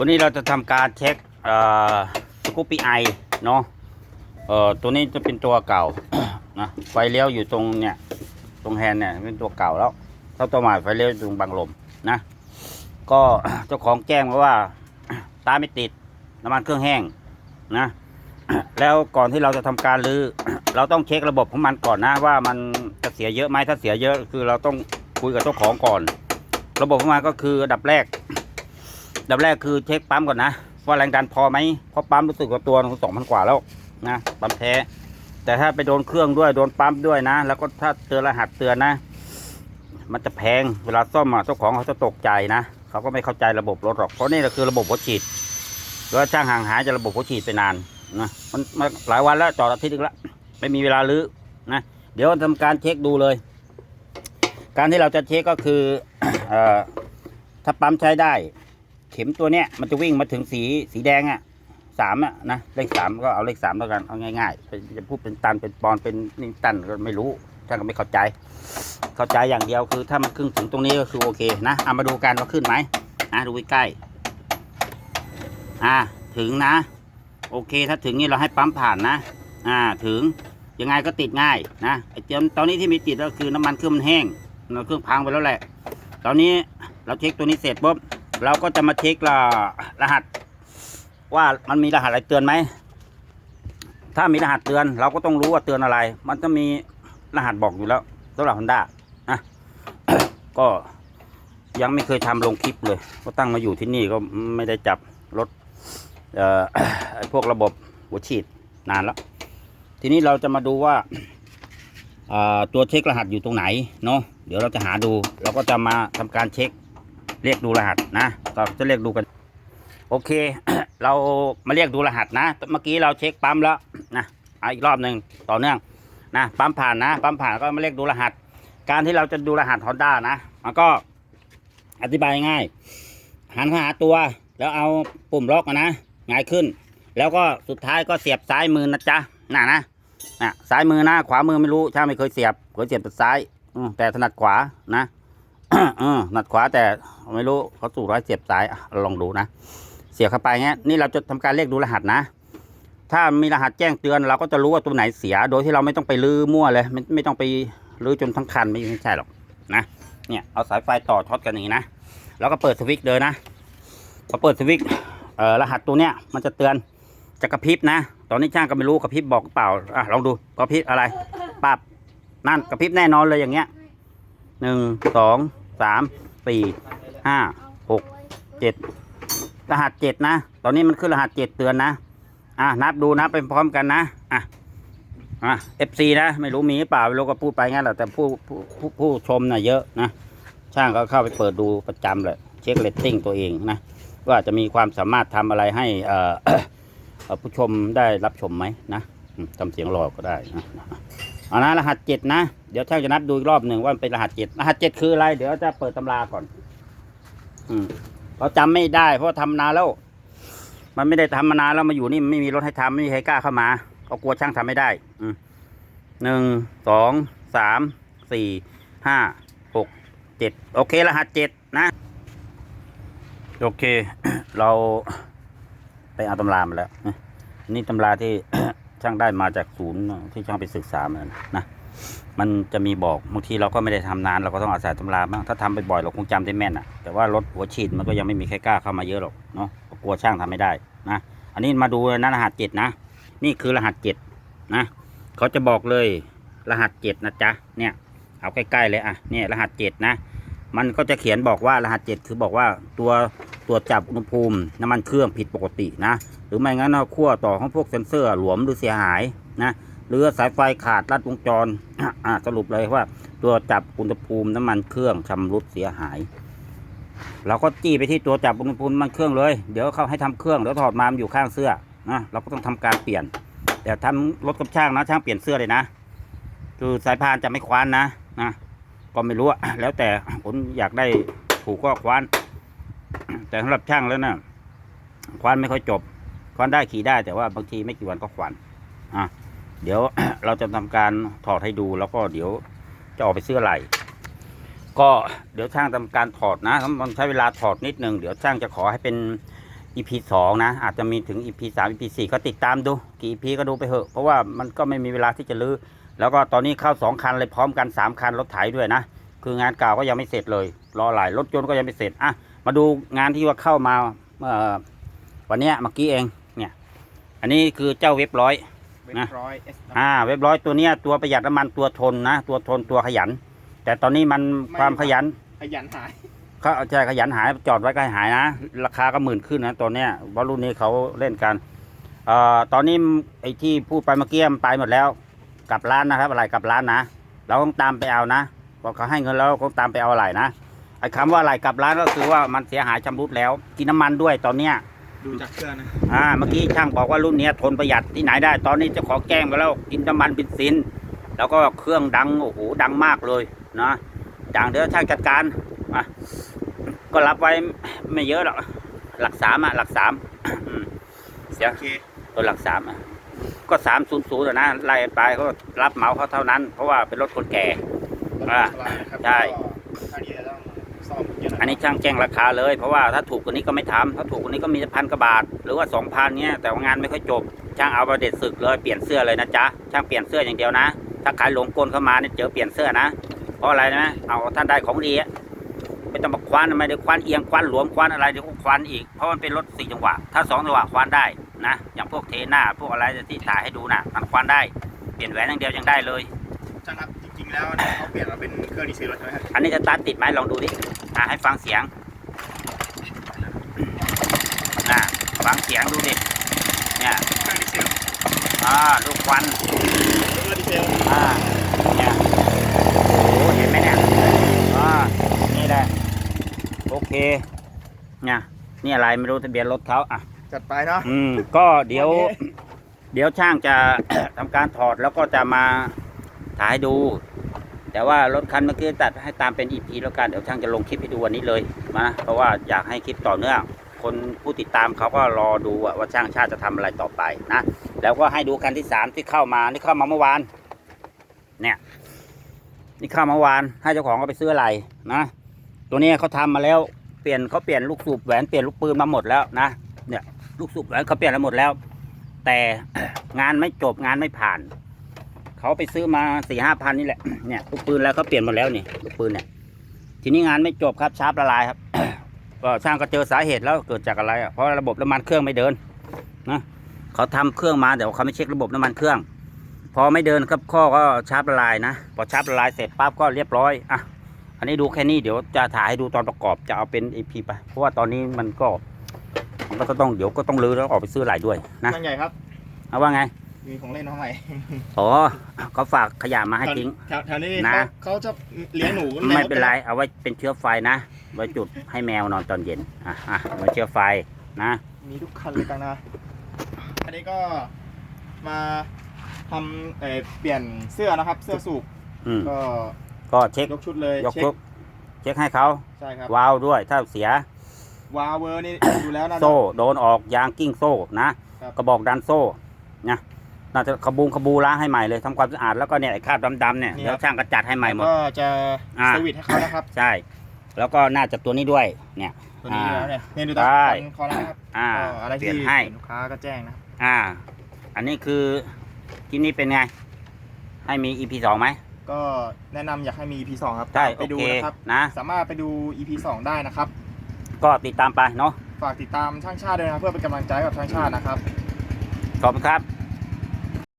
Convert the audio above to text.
วันนี้เราจะทำการเช็คสกูปปี้ไอเนาะเอ่อตัวนี้จะเป็นตัวเก่านะไฟเลี้ยวอยู่ตรงเนี่ยตรงแฮนเนี่ยเป็นตัวเก่าแล้วถ้าตัวใหม่ไฟเลี้ยวตรงบังลมนะ ก็เจ้าของแจ้งมาว่าตาไม่ติดน้ำมันเครื่องแห้งนะ แล้วก่อนที่เราจะทำการรื้อเราต้องเช็คระบบของมันก่อนนะว่ามันจะเสียเยอะไหมถ้าเสียเยอะคือเราต้องคุยกับเจ้าของก่อน ระบบของมันก็คืออันดับแรก ดับแรกคือเช็คปั๊มก่อนนะว่าแรงดันพอไหมเพราะปั๊มรู้สึกว่าตัวสองพันกว่าแล้วนะปั๊มแท้ แต่ถ้าไปโดนเครื่องด้วยโดนปั๊มด้วยนะ แล้วก็ถ้าเตือนรหัสเตือนนะ มันจะแพงเวลาซ่อมอะเจ้าของเขาจะตกใจนะเขาก็ไม่เข้าใจระบบรถหรอกเพราะนี่ก็คือระบบหัวฉีดแล้วช่างห่างหายจะระบบหัวฉีดไปนานนะมันมาหลายวันแล้วจอดอาทิตย์นึงแล้วไม่มีเวลาลื้อนะเดี๋ยวทำการเช็คดูเลย การที่เราจะเช็คก็คืออถ้าปั๊มใช้ได้ เข็มตัวเนี้ยมันจะวิ่งมาถึงสีสีแดงอะสามอะนะเลขสามก็เอาเลขสามแล้วกันเอาง่ายๆเป็นจะพูดเป็นตันเป็นปอนเป็นนิตันก็ไม่รู้ท่านก็ไม่เข้าใจ เข้าใจอย่างเดียวคือ ถ้ามันขึ้นถึงตรงนี้ก็คือโอเคนะเอามาดูกันว่าขึ้นไหมอะดูใกล้ๆอ่าถึงนะ โอเคถ้าถึงนี่เราให้ปั๊มผ่านนะ อ่าถึงยังไงก็ติดง่ายนะไอ้เตรียมตอนนี้ที่มีติดก็คือน้ำมันเครื่องมันแห้งน้ำเครื่องพังไปแล้วแหละ ตอนนี้เราเช็คตัวนี้เสร็จปุ๊บ เราก็จะมาเช็คละรหัส ว่ามันมีรหัสอะไรเตือนไหม ถ้ามีรหัสเตือน เราก็ต้องรู้ว่าเตือนอะไร มันจะมีรหัสบอกอยู่แล้วสำหรับฮอนด้านะก็ยังไม่เคยทำลงคลิปเลย ก็ตั้งมาอยู่ที่นี่ก็ไม่ได้จับรถเอ่อพวกระบบหัวฉีดนานแล้ว ทีนี้เราจะมาดูว่าอ่าตัวเช็ครหัสอยู่ตรงไหนเนาะเดี๋ยวเราจะหาดู เราก็จะมาทำการเช็ค เรียกดูรหัสนะก็จะเรียกดูกัน โอเค เรามาเรียกดูรหัสนะ เมื่อกี้เราเช็คปั๊มแล้วนะเอาอีกรอบหนึ่งต่อเนื่องนะปั๊มผ่านนะปั๊มผ่านก็มาเรียกดูรหัส การที่เราจะดูรหัสฮอนด้านะมันก็อธิบายง่าย หันเข้าหาตัว แล้วเอาปุ่มล็อกนะง่ายขึ้น แล้วก็สุดท้ายก็เสียบซ้ายมือนะจ๊ะน่ะนะน่ะซ้ายมือนะขวามือไม่รู้ช่างไม่เคยเสียบเคยเสียบแต่ซ้ายแต่ถนัดขวานะ เออถนัดขวาแต่ไม่รู้เขาสูตรไว้เสียบซ้ายลองดูนะ เสียบเข้าไปเงี้ยนี่เราจะทำการเรียกดูรหัสนะ ถ้ามีรหัสแจ้งเตือนเราก็จะรู้ว่าตัวไหนเสีย โดยที่เราไม่ต้องไปลื้อมั่วเลย ไม่ไม่ต้องไปลื้อจนทั้งคันไม่ใช่หรอกนะเนี่ยเอาสายไฟต่อช็อตกันอย่างนี้นะแล้วก็เปิดสวิตช์เลยนะพอเปิดสวิตช์รหัสตัวเนี้ยมันจะเตือนจะกระพริบนะ ตอนนี้ช่างก็ไม่รู้กระพริบบอกหรือเปล่าอะลองดูกระพริบอะไรปับนั่นกระพริบแน่นอนเลยอย่างเงี้ย หนึ่งสองสามสี่ห้าหกเจ็ดรหัสเจ็ดนะ ตอนนี้มันขึ้นรหัสเจ็ดเตือนนะอะนับดูนับไปพร้อมกันนะอะอะ FC นะ ไม่รู้มีหรือเปล่าไม่รู้ก็พูดไปงั้นแหละแต่ผู้ผู้ผู้ผู้ชมน่ะเยอะนะ ช่างก็เข้าไปเปิดดูประจำเลยเช็คเรตติ้งตัวเองนะว่าจะมีความสามารถทำอะไรให้เอ่อผู้ชมได้รับชมไหมนะทำเสียงรอก็ได้นะ เอานะรหัสเจ็ดนะ เดี๋ยวช่างจะนับดูอีกรอบหนึ่งว่ามันเป็นรหัสเจ็ดรหัสเจ็ดคืออะไร เดี๋ยวจะเปิดตำราก่อน อืมเราจำไม่ได้ เพราะทำนานแล้ว มันไม่ได้ทำมานานแล้วมาอยู่นี่ไม่มีรถให้ทำไม่มีใครกล้าเข้ามาก็กลัวช่างทำไม่ได้ อืมหนึ่งสองสามสี่ห้าหกเจ็ดโอเค รหัสเจ็ดนะ โอเค เราไปเอาตำรามาแล้วนะนี่ตำราที่ ช่างได้มาจากศูนย์ที่ช่างไปศึกษามานะมันจะมีบอกบางทีเราก็ไม่ได้ทำนานเราก็ต้องอาศัยตำราบ้างถ้าทำบ่อยๆเราคงจำได้แม่นอะแต่ว่ารถหัวฉีดมันก็ยังไม่มีใครกล้าเข้ามาเยอะหรอกเนาะกลัวช่างทำไม่ได้นะอันนี้มาดูนะรหัสเจ็ดนะ นี่คือรหัสเจ็ดนะเขาจะบอกเลยรหัสเจ็ดนะจ๊ะเนี่ยเอาใกล้ๆเลยอะเนี่ยรหัสเจ็ดนะ มันก็จะเขียนบอกว่ารหัสเจ็ดคือบอกว่าตัวตรวจับอุณหภูมิน้ำมันเครื่องผิดปกตินะ หรือไม่งั้นขั้วต่อของพวกเซนเซอร์หลวมหรือเสียหายนะหรือสายไฟขาดลัดวงจรสรุปเลยว่า ตัวจับอุณหภูมิน้ำมันเครื่องชำรุดเสียหาย เราก็จี้ไปที่ตัวจับอุณหภูมิน้ำมันเครื่องเลย เดี๋ยวเขาให้ทำเครื่องแล้วถอดมามันอยู่ข้างเสื้อนะเราก็ต้องทำการเปลี่ยน แต่ทำรถกับช่างนะช่างเปลี่ยนเสื้อเลยนะ คือสายพานจะไม่คว้านนะนะ ก็ไม่รู้อะแล้วแต่ผมอยากได้ถูกก็คว้าน แต่สำหรับช่างแล้วนะคว้านไม่ค่อยจบ คว้านได้ขี่ได้แต่ว่าบางทีไม่กี่วันก็ควานอะเดี๋ยวเราจะทำการถอดให้ดูแล้วก็เดี๋ยวจะออกไปซื้ออะไรก็เดี๋ยวช่างทำการถอดนะมันใช้เวลาถอดนิดนึงเดี๋ยวช่างจะขอให้เป็น EP สองนะ อาจจะมีถึง EP สาม EP สี่ก็ติดตามดู กี่ EP ก็ดูไปเถอะ เพราะว่ามันก็ไม่มีเวลาที่จะลื้อ แล้วก็ตอนนี้เข้าสองคันเลยพร้อมกันสามคันรถไถด้วยนะ คืองานเก่าก็ยังไม่เสร็จเลย รอหลายรถยนต์ก็ยังไม่เสร็จอะมาดูงานที่ว่าเข้ามาเมื่อวันเนี้ยเมื่อกี้เองเนี่ย อันนี้คือเจ้าเว็บร้อยเว็บนะร้อยเอสอ่าเว็บร้อยตัวเนี้ยตัวประหยัดน้ำมันตัวทนนะ ตัวทนตัวขยัน แต่ตอนนี้มันความขยันขยันหายเขาใช่ขยันหายจอดไว้ก็ให้หายนะ ราคาก็หมื่นขึ้นนะตัวเนี้ยเพราะรุ่นนี้เขาเล่นกันเอ่อตอนนี้ไอ้ที่พูดไปเมื่อกี้มันไปหมดแล้ว กลับร้านนะครับอะไรกลับร้านนะ เราต้องตามไปเอานะพอเขาให้เงินแล้วเราก็ตามไปเอาอะไรนะไอ้คำว่าอะไรกลับร้านก็คือว่ามันเสียหายชำรุดแล้ว กินน้ำมันด้วยตอนเนี้ยดูจากเครื่องนะอ่าเมื่อกี้ช่างบอกว่ารุ่นเนี้ยทนประหยัดที่ไหนได้ ตอนนี้เจะขอแกล้งไปแล้วกินน้ำมันเบนซิน แล้วก็เครื่องดังโอ้โหดังมากเลยนะดังเดี๋ยวช่างจัดการอะก็รับไว้ไม่เยอะหรอกหลักสามอะหลักสามอืมเสียโอเคตัวหลักสามอะ ก็สามศูนย์ศูนย์นะไล่ไปก็รับเหมาเขาเท่านั้น เพราะว่าเป็นรถคนแก่อ่าสบายนะครับใช่ก็อันนี้จะต้องซ่อมเยอะหยอันนี้ช่างแจ้งราคาเลย เพราะว่าถ้าถูกกว่านี้ก็ไม่ทำถ้าถูกกว่านี้ก็มีพันกว่าบาท หรือว่าสองพันเนี้ยแต่ว่างานไม่ค่อยจบ ช่างเอาประเด็ดศึกเลยเปลี่ยนเสื้อเลยนะจ๊ะช่างเปลี่ยนเสื้ออย่างเดียวนะ ถ้าขายหลงกลเข้ามาเนี่ยเจอเปลี่ยนเสื้อนะ เพราะอะไรนะเอาท่านได้ของดีอะไม่ต้องมาคว้านทำไมเดี๋ยวคว้านเอียงคว้านหลวมคว้านอะไรเดี๋ยวก็คว้านอีกเพราะมันเป็นรถสี่จังหวะถ้าสองจังหวะคว้านได้ นะอย่างพวกเทน่าพวกอะไรที่ถ่ายให้ดูนะมันคว้านได้เปลี่ยนแหวนอย่างเดียวยังได้เลยช่างครับจริงๆแล้วเนี่ยเขาเปลี่ยนมาเป็นเครื่องดีเซลแล้วใช่ไหมครับอันนี้จะตัดติดไหมลองดูดิอะให้ฟังเสียงนะฟังเสียงดูดิเนี่ยเครื่องดีเซลอ่าลูกควันเครื่องดีเซลอ่าเนี่ยโอ้โหเห็นไหมเนี่ยอ่านี่แหละโอเคเนี่ยนี่อะไรไม่รู้ทะเบียนรถเขาอะ จัดไปเนาะ อืมก็เดี๋ยว วันนี้ เดี๋ยวช่างจะ ทำการถอดแล้วก็จะมาถ่ายให้ดู แต่ว่ารถคันเมื่อกี้ตัดให้ตามเป็นอีพีแล้วกันเดี๋ยวช่างจะลงคลิปให้ดูวันนี้เลยนะเพราะว่าอยากให้คลิปต่อเนื่อง คนผู้ติดตามเขาก็รอดูอะว่าช่างชาติจะทำอะไรต่อไปนะแล้วก็ให้ดูคันที่สามที่เข้ามานี่เข้ามาเมื่อวาน เนี่ย นี่เข้ามาเมื่อวานให้เจ้าของก็ไปซื้ออะไรนะตัวนี้เขาทำมาแล้วเปลี่ยนเขาเปลี่ยนลูกสูบแหวนเปลี่ยนลูกปืนมาหมดแล้วนะ ลูกสูบแหวนเขาเปลี่ยนแล้วหมดแล้ว แต่งานไม่จบงานไม่ผ่าน เขาไปซื้อมาสี่ห้าพันนี่แหละเนี่ยลูกปืนแล้วเขาเปลี่ยนหมดแล้วนี่ลูกปืนเนี่ย ทีนี้งานไม่จบครับชาร์ปละลายครับก็ช่างก็เจอสาเหตุแล้วเกิดจากอะไรอะเพราะระบบน้ำมันเครื่องไม่เดินนะเขาทำเครื่องมาแต่ว่าเขาไม่เช็คระบบน้ำมันเครื่อง พอไม่เดินครับข้อก็ชาร์ปละลายนะพอชาร์ปละลายเสร็จปั๊บก็เรียบร้อยอะอันนี้ดูแค่นี้เดี๋ยวจะถ่ายให้ดูตอนประกอบจะเอาเป็นเอพีไปเพราะว่าตอนนี้มันก็ มันก็ต้องเดี๋ยวก็ต้องรื้อแล้วออกไปซื้ออะไรด้วยนะช่างใหญ่ครับเอาว่าไง มีของเล่นมาใหม่อ๋อเขาฝากขยะมาให้ทิ้ง แถวแถวนี้นะ เขาเขาจะเลี้ยงหนูไม่เป็นไร เอาไว้เป็นเชื้อไฟนะ ไว้จุดให้แมวนอนตอนเย็น อะอะไว้เชื้อไฟนะ มีทุกคันเลยกันนะ อันนี้ก็มาทำเอ่อเปลี่ยนเสื้อนะครับ เสื้อสูบอืมก็ก็เช็คยกชุดเลยยกเช็คชุดเช็คให้เขาใช่ครับวาล์วด้วยถ้าเสีย วาเวอร์นี่ดูแล้วนะ โซ่โดนออกยางกิ้งโซ่นะครับกระบอกดันโซ่นะน่าจะขบูงขบูล้างให้ใหม่เลยทำความสะอาดแล้วก็เนี่ยไอ้คราบดำๆเนี่ยเดี๋ยวช่างก็จัดให้ใหม่หมดก็จะอ่าสวิตช์ให้เขานะครับใช่แล้วก็น่าจะตัวนี้ด้วยเนี่ยตัวนี้อ่าแล้วเนี่ยเนี่ยดูตาได้มคอแล้วนะครับอ่าก็อะไรเปลี่ที่ยนให้ลูกค้าก็แจ้งนะครับอ่า อันนี้คือคลิปนี้เป็นไง ให้มี EP สองไหมก็แนะนำอยากให้มี EP 2ครับใช่ไปดูโอเคนะครับนะสามารถไปดู EP 2ได้นะครับ ก็ติดตามไปเนาะฝากติดตามช่างชาติด้วยนะครับเพื่อเป็นกำลังใจให้กับช่างชาตินะครับ ขอบคุณครับ